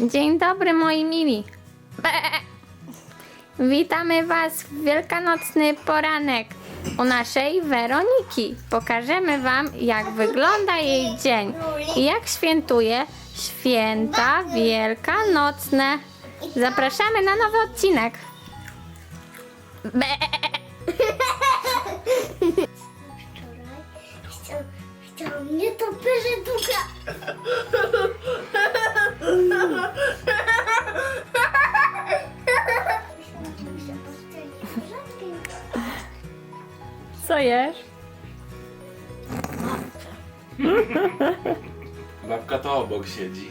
Dzień dobry moi mili. Be. Witamy Was w wielkanocny poranek u naszej Weroniki. Pokażemy Wam jak wygląda jej dzień i jak świętuje święta wielkanocne. Zapraszamy na nowy odcinek. Be. Chciał, chciał mnie to ducha. Co jesz? Babka to obok siedzi.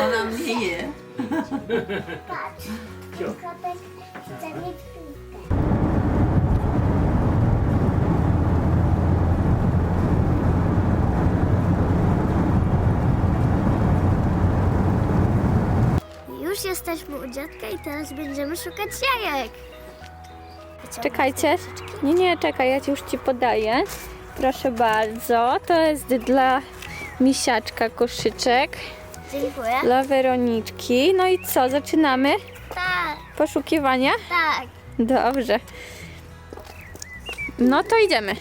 Ona mnie je. Patrz, kotek chce mieć piłkę. Już jesteśmy u dziadka i teraz będziemy szukać jajek. Czekajcie. Nie, nie, czekaj, ja ci już ci podaję. Proszę bardzo. To jest dla misiaczka koszyczek. Dziękuję. Dla Weroniczki. No i co, zaczynamy Tak, poszukiwania? tak. Dobrze. No to idziemy.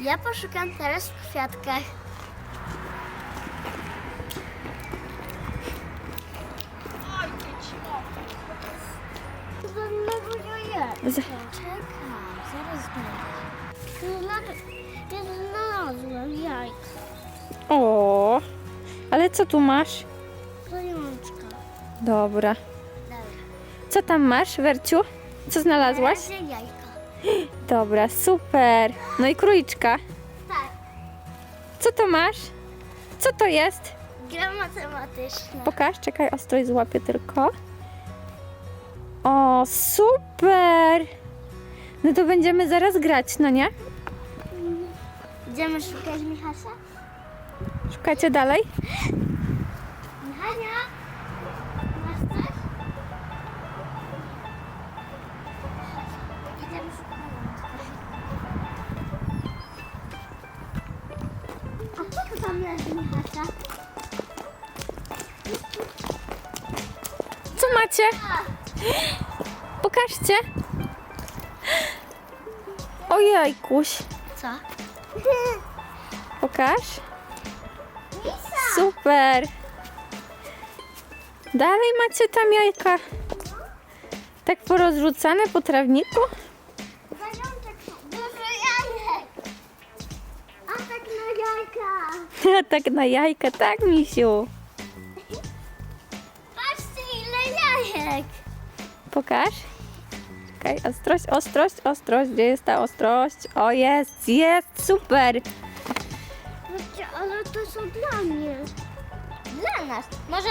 Ja poszukam teraz w kwiatkach. Zaraz będę. Ja znalazłem jajka. O, ale co tu masz? Zajączka. Dobra. Co tam masz, Werciu? Co znalazłaś? Na razie jajka. Dobra, super. No i króliczka. Tak, Co to masz? Co to jest? gra matematyczna. Pokaż, czekaj, ostrość złapię tylko. O, super! No to będziemy zaraz grać, no nie? Idziemy szukać Michasa? Szukajcie dalej. Michania, masz coś? Idziemy szukać A co to tam leży Michasa? Co macie? Pokażcie. Ojejkuś. Co? Pokaż. Super. Dalej macie tam jajka. Tak porozrzucane po trawniku? Dużo jajek. A tak na jajka. tak na jajka, tak misiu. Pokaż. Czekaj, ostrość, ostrość, ostrość. Gdzie jest ta ostrość? O, jest, jest, super. Ale to są dla mnie. Dla nas. Może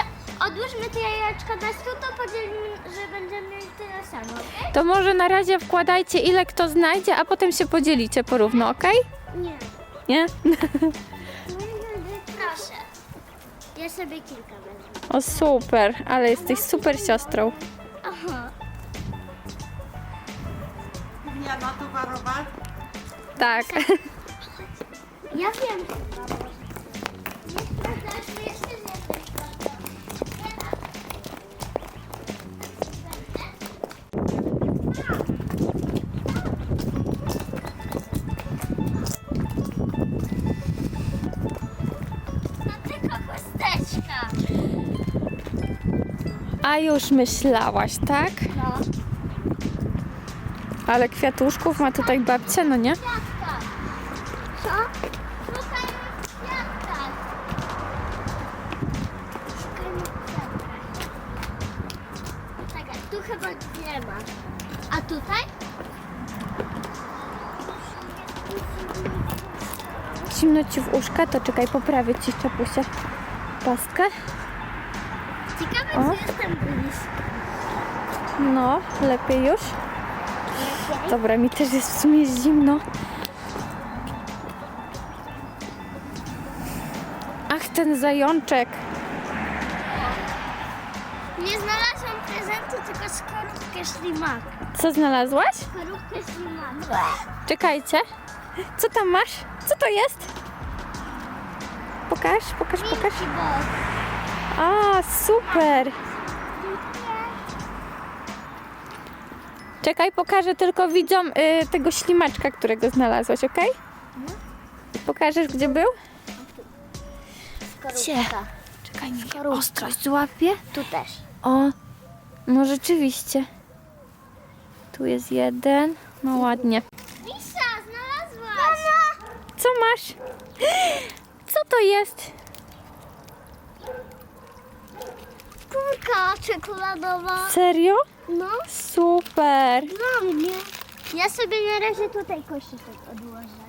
odłóżmy te jajeczka na stół, to podzielimy, że będziemy mieli tyle samo, okej? To może na razie wkładajcie ile kto znajdzie, a potem się podzielicie porówno, ok? Nie. Nie? Proszę. Ja sobie kilka wezmę. O, super, ale jesteś super siostrą. Aha. Zmiana towarowa. Tak. Ja wiem. Nie sprawdzasz, jeszcze A już myślałaś, tak? No. Ale kwiatuszków ma tutaj babcia, no nie? Co? Szukajmy kwiatkach. Czekaj, tu chyba nie ma. A tutaj? Zimno ci w uszka, to czekaj, poprawię ci czapusia pastkę. Ciekawe, O. czy jestem blisko. No, lepiej już. Dobra, mi też jest w sumie zimno. Ach, ten zajączek. Nie znalazłam prezentu, tylko skorupkę ślimaka. Co znalazłaś? Skorupkę ślimaka. Czekajcie. Co tam masz? Co to jest? pokaż, pokaż, pokaż. Milky Box. A, super. Czekaj, pokażę tylko widzom y, tego ślimaczka, którego znalazłaś, ok? Pokażesz, gdzie był? Skorupka. Czekaj, niech ostrość złapie. Tu też. O, no rzeczywiście. Tu jest jeden. No ładnie. Misa, znalazłaś! Mama! Co masz? Co to jest? Kulka czekoladowa. Serio? No, Super. dla mnie. Ja sobie na razie tutaj koszyczek odłożę.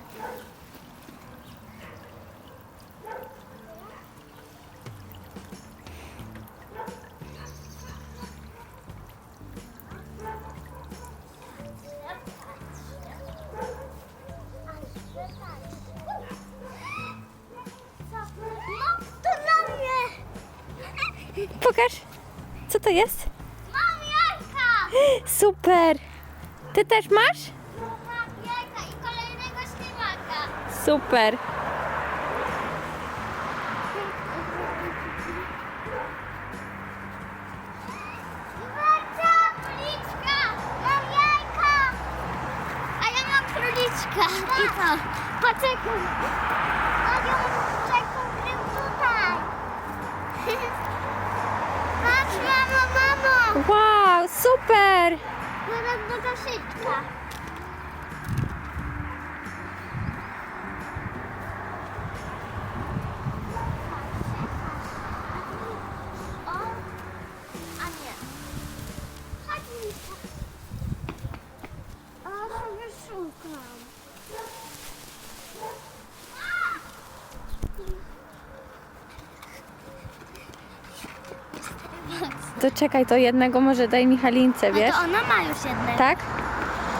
Pokaż. Co to jest? Mam jajka! Super. Ty też masz? Mam jajka i kolejnego ślimaka. Super. Marcia, króliczka! Mam jajka! A ja mam króliczka. I to. Poczekaj. A ja czekam tym tutaj. Patrz, mamo, mamo! Wow, super. Zaraz do koszyczka. O, a nie. Chodź, Misia. O, sobie szukam. To czekaj, to jednego może daj Michalince, No wiesz? to ona ma już jednego. Tak?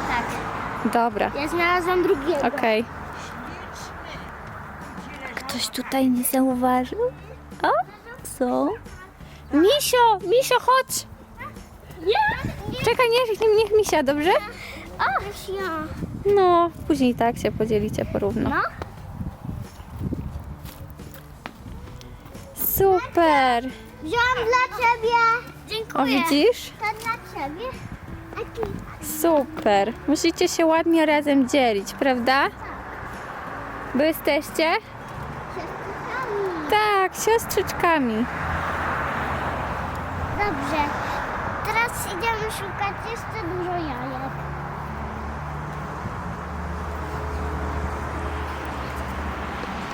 Tak. Dobra. Ja znalazłam drugiego. Okej. Ktoś tutaj nie zauważył? O, co? Misio, Misio, chodź. Nie, nie. Czekaj, niech, niech Misia, dobrze? O, ja. No, później tak się podzielicie porówno. No. Super. Wziąłam dla ciebie. O, Dziękuję. widzisz? To dla ciebie. A ty? Super. Musicie się ładnie razem dzielić, prawda? Bo jesteście? Siostryczkami. Tak, siostrzyczkami. Dobrze. Teraz idziemy szukać jeszcze dużo jajek.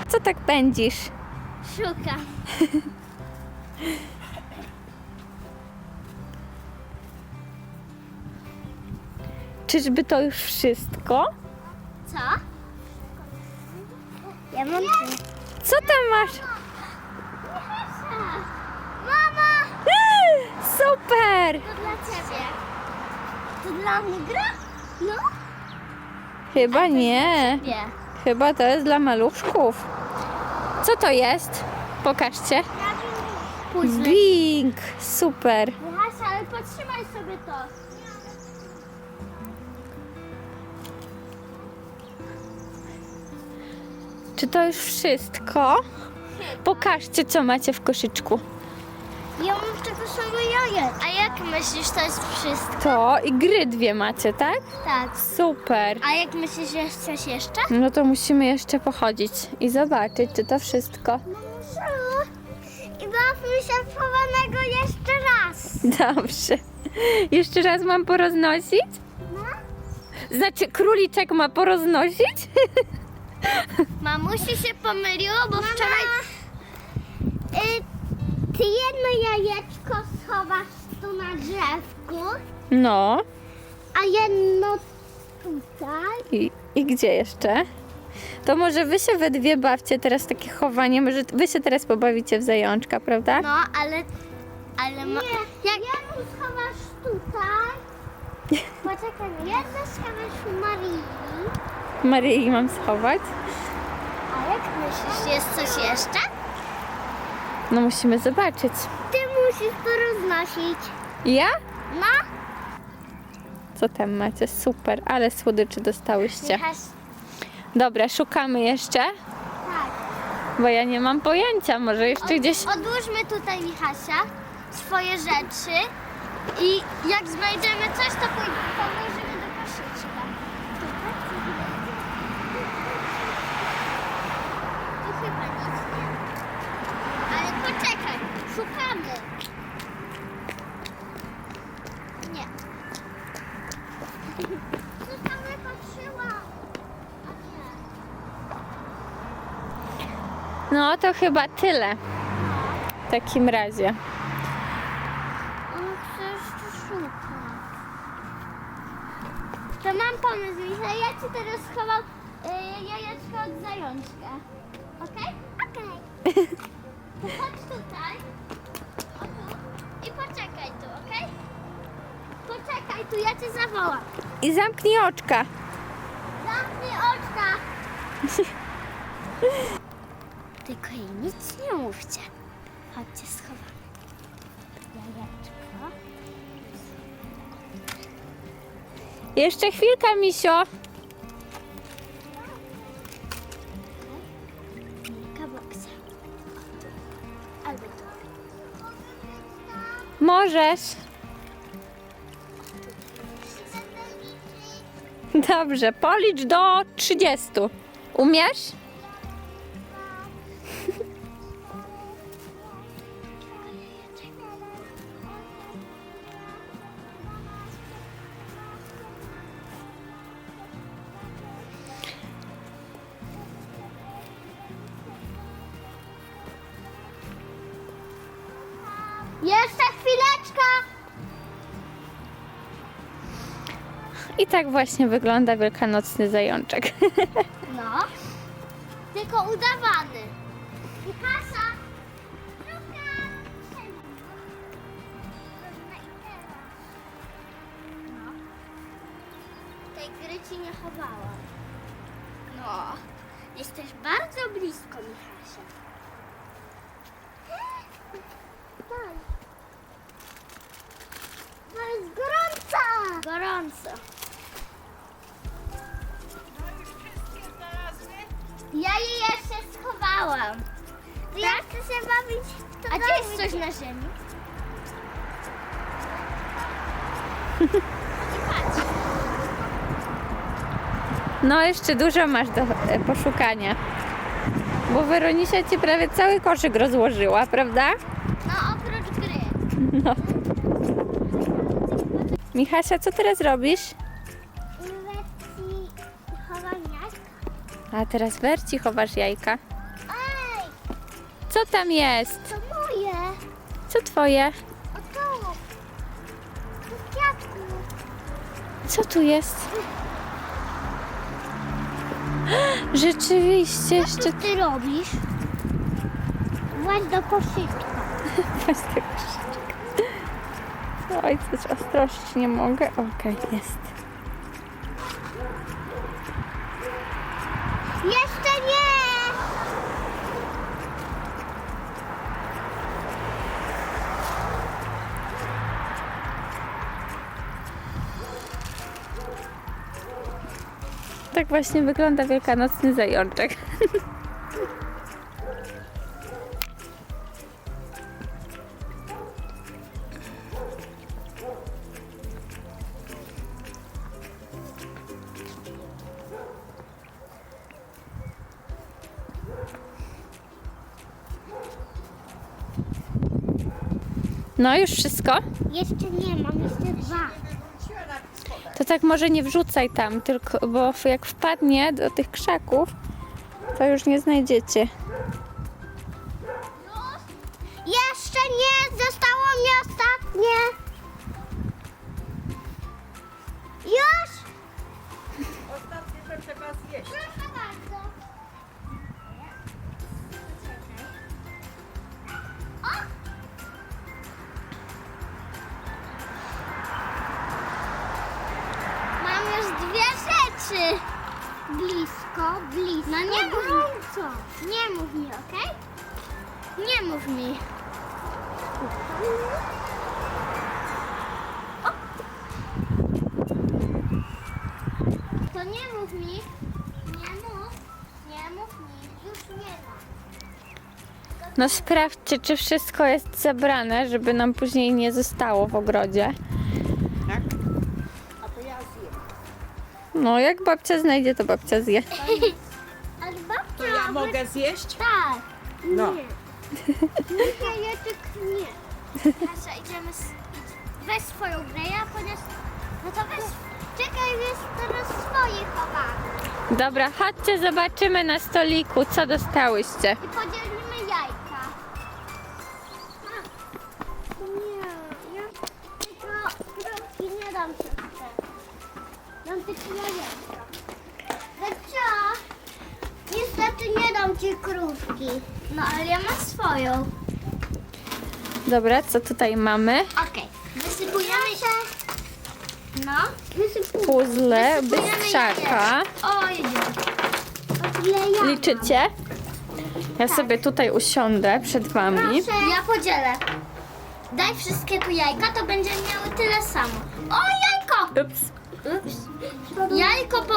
Co tak pędzisz? Szukam. Czyżby to już wszystko? Co? Ja mam tu. Co tam masz? Mama! Super! To dla ciebie. To dla mnie gra? No. Chyba nie. Nie. Chyba to jest dla maluszków. Co to jest? Pokażcie. Bing! Super. Hasia, ale podtrzymaj sobie to. Czy to już wszystko? Pokażcie, co macie w koszyczku. Ja mam tylko same jaje. A jak myślisz, to jest wszystko? To i gry dwie macie, tak? Tak. Super. A jak myślisz, że jest coś jeszcze? No to musimy jeszcze pochodzić i zobaczyć, czy to wszystko. Muszę. I bawmy się chowanego jeszcze raz. Dobrze. Jeszcze raz mam poroznosić? No. Znaczy, króliczek ma poroznosić? Mamusi się pomyliło, bo wczoraj... Y, ty jedno jajeczko schowasz tu na drzewku, No. a jedno tutaj. I, I gdzie jeszcze? To może wy się we dwie bawcie teraz takie chowanie, może wy się teraz pobawicie w zajączka, prawda? No, ale... ale ma... Nie, jak... jedno schowasz tutaj. Poczekaj, jedno schowasz u Marii. Maryi mam schować? A jak myślisz, jest coś jeszcze? No musimy zobaczyć. Ty musisz poroznosić. Ja? No. Co tam macie? Super, ale słodyczy dostałyście. Michaś, Dobra, szukamy jeszcze. tak. Bo ja nie mam pojęcia, może jeszcze gdzieś... Odłóżmy tutaj, Michasia, swoje rzeczy i jak znajdziemy coś, to pój- położymy do koszyczka. Tu chyba nic nie ma. Ale poczekaj, szukamy. Nie. Szukamy, patrzyłam. A nie. No to chyba tyle. W takim razie. Szukać. To mam pomysł, Michał. Ja ci teraz schowam y, jajeczko od zajączka. Okej? Okej. Chodź tutaj. O tu. I poczekaj tu, okej? Poczekaj tu, ja cię zawołam. I zamknij oczka. Zamknij oczka. Tylko jej nic nie mówcie. Chodźcie, schowamy. Jajeczko. Jeszcze chwilka, misio. Milka boksa. Albo tu. Możesz. Dobrze, policz do 30. Umiesz? Tak właśnie wygląda wielkanocny zajączek. No. Tylko udawany. Ja je jeszcze schowałam. Ja chcę się bawić. A gdzie jest coś na ziemi? No, jeszcze dużo masz do e, poszukania. Bo Weronisia ci prawie cały koszyk rozłożyła, prawda? No oprócz gry. No. Michasia, co teraz robisz? A teraz Werci chowasz jajka. Ej, Co tam jest? to moje. Co twoje? O to. To kwiatku. Co tu jest? Rzeczywiście, jeszcze Co ty robisz? Właź do koszyczka. Weź tego koszyczka. Oj, coś ostrość nie mogę. Okej, jest. Jeszcze nie! Tak właśnie wygląda wielkanocny zajączek. No już wszystko? Jeszcze nie, mam jeszcze dwa. To tak może nie wrzucaj tam, tylko bo jak wpadnie do tych krzaków, to już nie znajdziecie. Jeszcze nie, zostało mi ostatnie. No nie gorąco. Nie mów mi, okej? Nie mów mi. To nie mów mi. Nie mów. Nie mów mi. Już nie ma. No sprawdźcie, czy wszystko jest zebrane, żeby nam później nie zostało w ogrodzie. Tak? A to ja zjem. No, jak babcia znajdzie, to babcia zje. Mogę zjeść? Tak. No. Nie. Nie, jajeczek nie. Kasia, idziemy... Z... Weź swoją grę, ja chociaż... No to weź... Czekaj, weź teraz swoje chowamy. Dobra, chodźcie, zobaczymy na stoliku, co dostałyście. I podzielimy jajka. Nie, ja tylko krówki nie dam siostrze. Dam tylko jajeczka. Niestety nie dam ci krówki. No ale ja mam swoją. Dobra, co tutaj mamy? Okej, wysypujemy się. No, wysypujemy. Puzzle, Wysypujemy bystrzaka. O, jedziemy. Liczycie? Ja sobie tutaj usiądę przed wami. Ja podzielę. Daj wszystkie tu jajka, to będzie miały tyle samo. O, jajko! Ups. Ups. Jajko, po,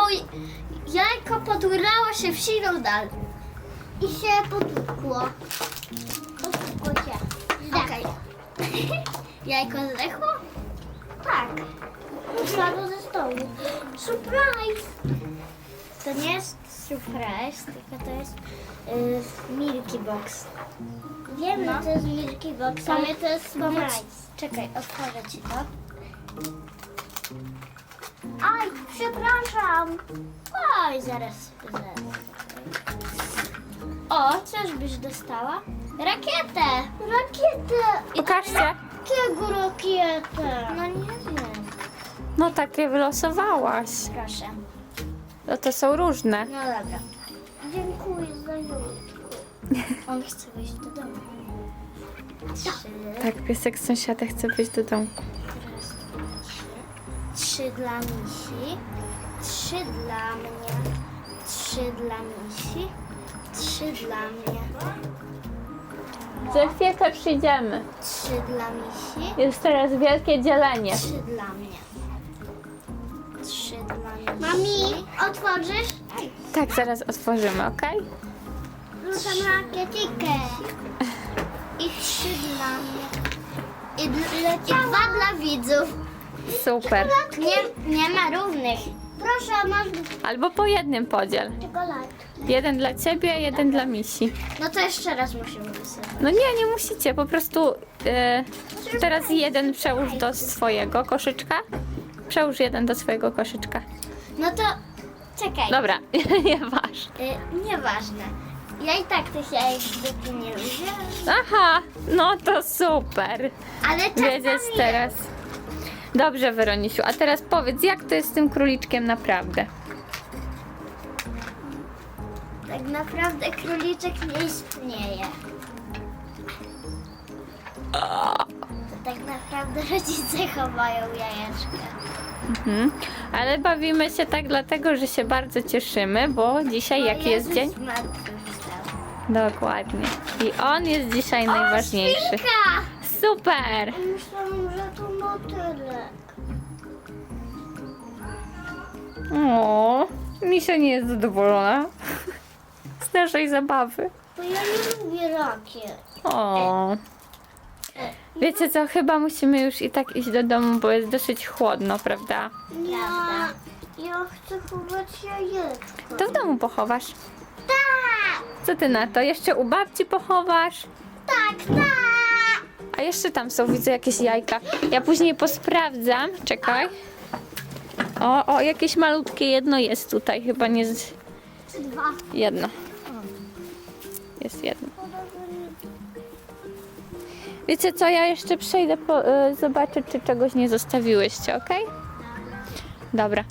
jajko podurało się w siną dal. I się potukło. Potukło się. Okej. Jajko zdechło? Tak. Usiadło ze stołu. Surprise! To nie jest surprise, tylko to jest y, Milky Box. Wiem, no. to jest Milky Box, ale to jest surprise. Czekaj, otworzę ci to. Aj, przepraszam. Oj, zaraz, zaraz. O, coś byś dostała? Rakietę! Rakietę! Pokażcie. Jakiego rakietę? No nie wiem. No takie wylosowałaś. Proszę. No to są różne. No dobra. Dziękuję za jajeczko. On chce wyjść do domu. Trzy. Tak, piesek sąsiada chce wyjść do domku. Trzy dla misi. Trzy dla mnie. Trzy dla misi. Trzy dla mnie. Za chwilkę przyjdziemy. Trzy dla misi. Jest teraz wielkie dzielenie. Trzy dla mnie. Trzy dla misi. Mami, otworzysz? Tak, zaraz otworzymy, ok? Rzucam rakietikę. I trzy dla mnie. I, dl- i dwa dla widzów. Super. Nie, nie ma równych. Proszę, masz Albo po jednym podziel. czekolad. Jeden dla ciebie, jeden dla misi. No to jeszcze raz musimy wysypać. No nie, nie musicie, po prostu e, teraz jeden przełóż do swojego koszyczka. Przełóż jeden do swojego koszyczka. No to czekaj. Dobra, nie waż. Y, nieważne. Ja i tak tych jajek zwykle nie lubię. Aha, no to super. Ale czasami Wiedzieć teraz. Dobrze, Weronisiu, a teraz powiedz, jak to jest z tym króliczkiem naprawdę? Tak naprawdę króliczek nie istnieje. To tak naprawdę rodzice chowają jajeczka. Mhm. Ale bawimy się tak dlatego, że się bardzo cieszymy, bo dzisiaj jaki jest dzień? Dokładnie. I on jest dzisiaj najważniejszy. Świnka! Super! Myślałam, że to motylek. O, Misia nie jest zadowolona z naszej zabawy. Bo ja nie lubię rakiet. O. Wiecie co, chyba musimy już i tak iść do domu, bo jest dosyć chłodno, prawda? Ja, ja chcę chować jajeczko. To w domu pochowasz. Tak! Co ty na to? Jeszcze u babci pochowasz? Tak, tak! A jeszcze tam są, widzę jakieś jajka. Ja później posprawdzam. Czekaj. O, o, jakieś malutkie jedno jest tutaj. Chyba nie z... Czy dwa? jedno. Jest jedno. Wiecie co, ja jeszcze przejdę po, y, zobaczę, czy czegoś nie zostawiłyście, ok? Dobra.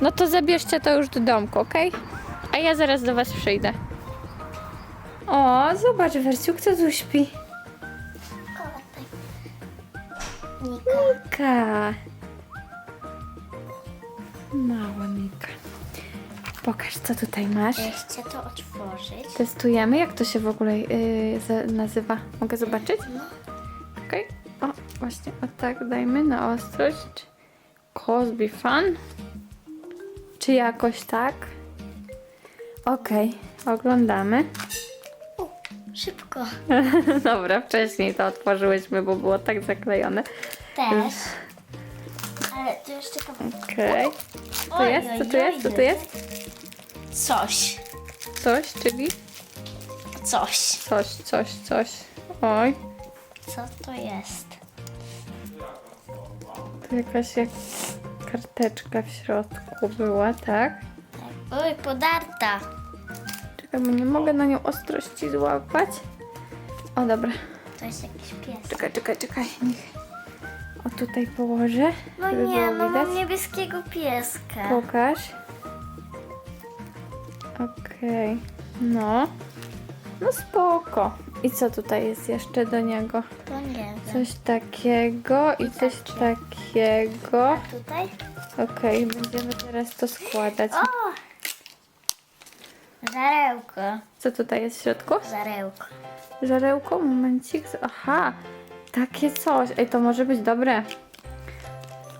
No to zabierzcie to już do domku, ok? A ja zaraz do was przyjdę. O, zobacz, Werciu, kto tu śpi? Nika. Mika. Mała Mika. Pokaż, co tutaj masz. Chcę to otworzyć. Testujemy, jak to się w ogóle yy, nazywa. Mogę zobaczyć? Okej. O, właśnie, o tak, dajmy na ostrość. Cosby Fun. Czy jakoś tak? Okej, oglądamy. Szybko. Dobra, wcześniej to otworzyłyśmy, bo było tak zaklejone. Też. Ale to jeszcze kawałek. Okej. Co Oj, jest? Co tu jest? Co tu jest? Coś. Coś, czyli? Coś. Coś, coś, coś. Oj, Co to jest? tu jakaś jak karteczka w środku była, tak? Oj, podarta. Czekaj, bo nie mogę na nią ostrości złapać. O, dobra. To jest jakiś pies. Czekaj, czekaj, czekaj. Niech... O, tutaj położę, No żeby nie, było no widać. mam niebieskiego pieska. Pokaż. Okej. No. No spoko. I co tutaj jest jeszcze do niego? To nie wiem. Coś takiego i coś takiego. Tutaj? Okej, będziemy teraz to składać. O! Żarełko. Co tutaj jest w środku? Żarełko. Żarełko, momencik. Aha, takie coś. Ej, to może być dobre.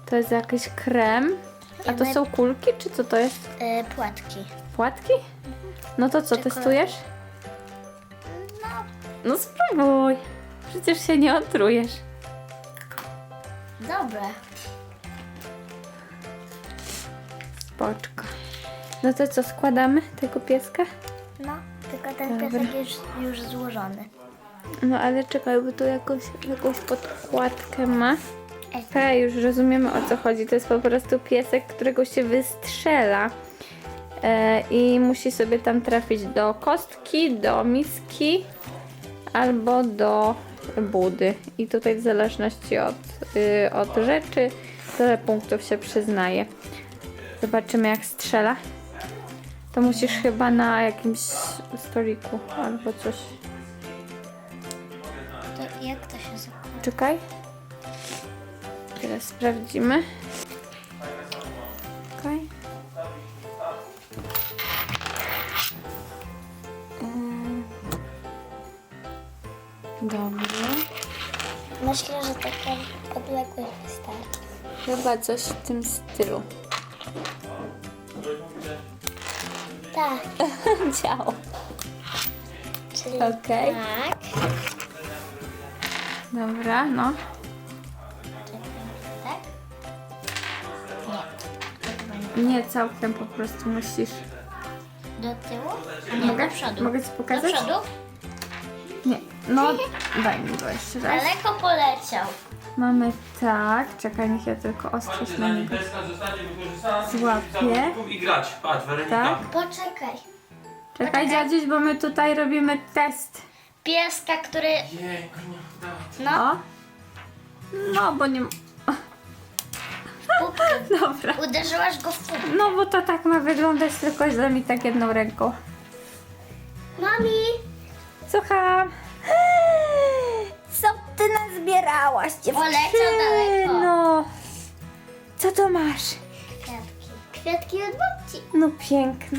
To jest jakiś krem. A to są kulki, czy co to jest? E, płatki. Płatki? No to co, Tylko- testujesz? No, No spróbuj. Przecież się nie otrujesz. dobre. Spoczko. No to co, składamy tego pieska? No, tylko ten Dobra. piesek jest już złożony. No ale czekaj, bo tu jakąś, jakąś podkładkę ma. Ej. Okej, już rozumiemy o co chodzi. To jest po prostu piesek, którego się wystrzela. E, I musi sobie tam trafić do kostki, do miski albo do budy. I tutaj w zależności od, y, od rzeczy tyle punktów się przyznaje. Zobaczymy jak strzela. To musisz chyba na jakimś stoliku albo coś. Się zakłada? Czekaj. Teraz sprawdzimy. Mm. Dobrze. Myślę, że taka odległość wystarczy. Chyba coś w tym stylu. Tak. Ciao. Czyli Okej. tak. Dobra, no. Tak? Nie całkiem po prostu musisz. Do tyłu? Nie, Mogę? do przodu. Mogę ci pokazać? Do przodu? Nie. No, daj mi go jeszcze raz. Daleko poleciał. Mamy tak. Czekaj, niech ja tylko ostrość na niego Deska zostanie wykorzystana Złapię. i grać. Patrz, Weronika. Tak? Poczekaj. Czekaj, dziadziuś, bo my tutaj robimy test. Pieska, który... Jejku, dawaj. No, O. No, bo nie... pupkę. Dobra. Uderzyłaś go w pupkę. No, bo to tak ma wyglądać, tylko źle mi tak jedną ręką. Mami! Słucham. Co ty nazbierałaś, daleko. No. Co to masz? Kwiatki. Kwiatki od babci. No piękne.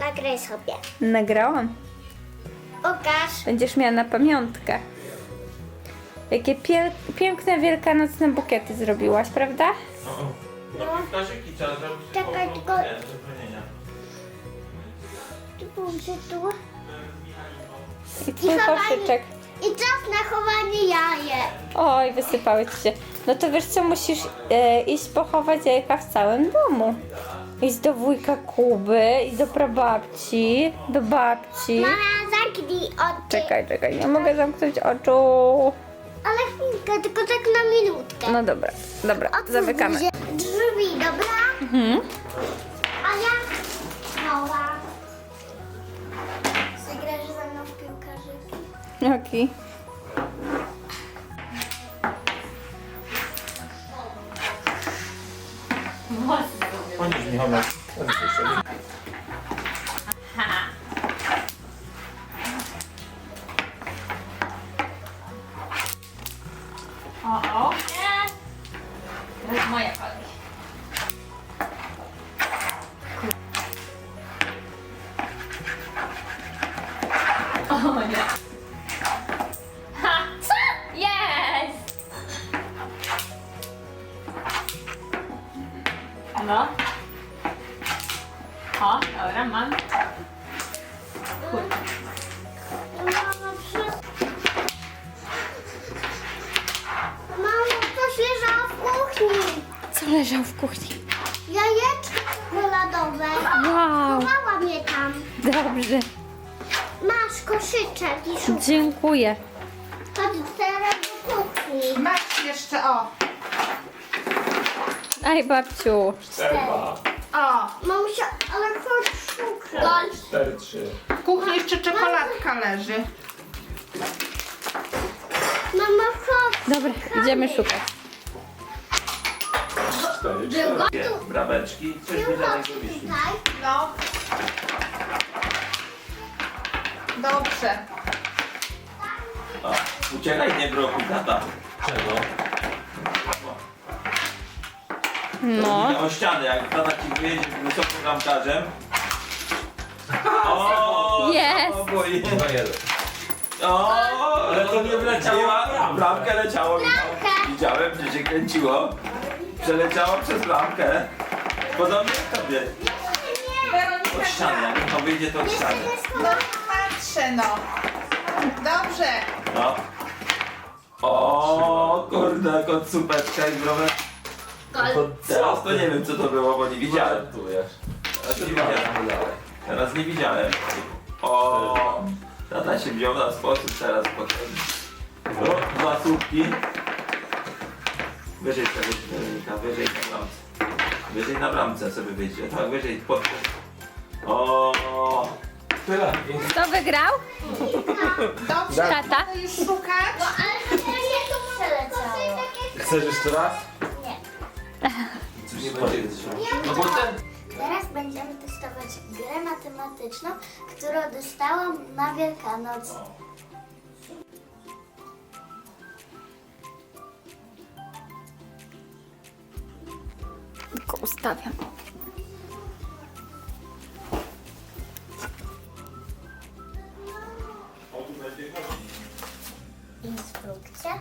Nagraj sobie. Nagrałam. Pokaż. Będziesz miała na pamiątkę. Jakie piel- piękne wielkanocne bukiety zrobiłaś, prawda? O, o. No, piłkarzyki trzeba zrobić. Czekaj, tylko- nie, do. Tu. I twój chowanie. koszyczek. I czas na chowanie jajek. Oj, wysypały ci się. No to wiesz co, musisz e, iść pochować jajka w całym domu. Iść do wujka Kuby, iść do prababci, do babci. Mama, zamknij oczy. Czekaj, czekaj, nie mogę zamknąć oczu. Ale chwilkę, tylko tak na minutkę. No dobra, dobra, Otwórz zamykamy. buzię. Drzwi, dobra? Mhm. A ja mała. Zagrasz ze mną w piłkarzyki? Okej. Ponieś Michała. Dobra, mam. Mamo, coś leżało w kuchni. Co leżało w kuchni? Jajeczko czekoladowe. Wow. Chowałam je tam. Dobrze, Masz koszyczek i dziękuję. Chodź teraz do kuchni. Masz jeszcze, o. Aj babciu. Trzeba. O, Mamusia, szukaj. Cztery, trzy. w kuchni jeszcze czekoladka leży. Mama, chodź. Dobra, idziemy szukać. Cztery, Było cztery. tu. Brameczki. Coś mi Chodź dalej tutaj. No. Dobrze. O, uciekaj, nie tata. Czego? No. O ścianę, jak tata ci wyjedzie wysokim bramkarzem. O, Jest. O, boi. O, ale to nie wleciała. Bramkę leciało. Michał. Widziałem, gdzie się kręciło. Przeleciało przez bramkę. Podobnie jak tobie. Od ściany, jak Michał wyjdzie to od ściany. No patrzę, no. Dobrze. No. O, kurde, kot supeczka i zdrowe. Teraz to nie wiem co to było, bo nie widziałem. Teraz nie widziałem. Teraz nie widziałem. O, tata się wziął na sposób teraz potem. O, dwa słupki. Wyżej Weronika, wyżej na bramce. Wyżej na bramce sobie wyjdzie, tak, wyżej pod. O, tyle. Kto wygrał? Dobrze. Tata? To już szukać. Ale to nie tu przeleciało. Chcesz jeszcze raz? Nie. Coś nie będzie No bo ten... Teraz będziemy testować grę matematyczną, którą dostałam na Wielkanoc. Tylko ustawiam. Instrukcja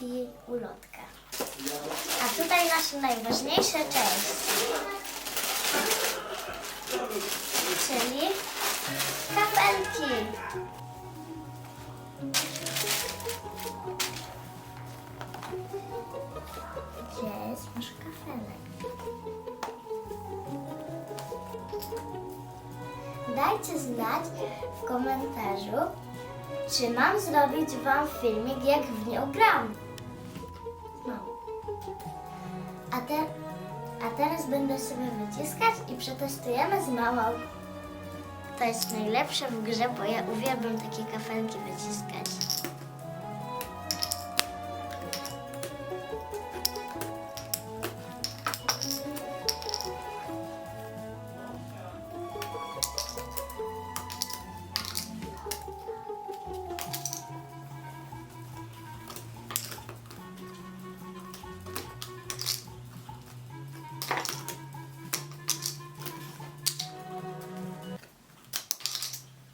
i ulotka. Tutaj nasze najważniejsze części. Czyli kafelki. Gdzie jest nasz kafelek? Dajcie znać w komentarzu, czy mam zrobić Wam filmik, jak w nią gram. Sobie wyciskać i przetestujemy z mamą. To jest najlepsze w grze, bo ja uwielbiam takie kafelki wyciskać.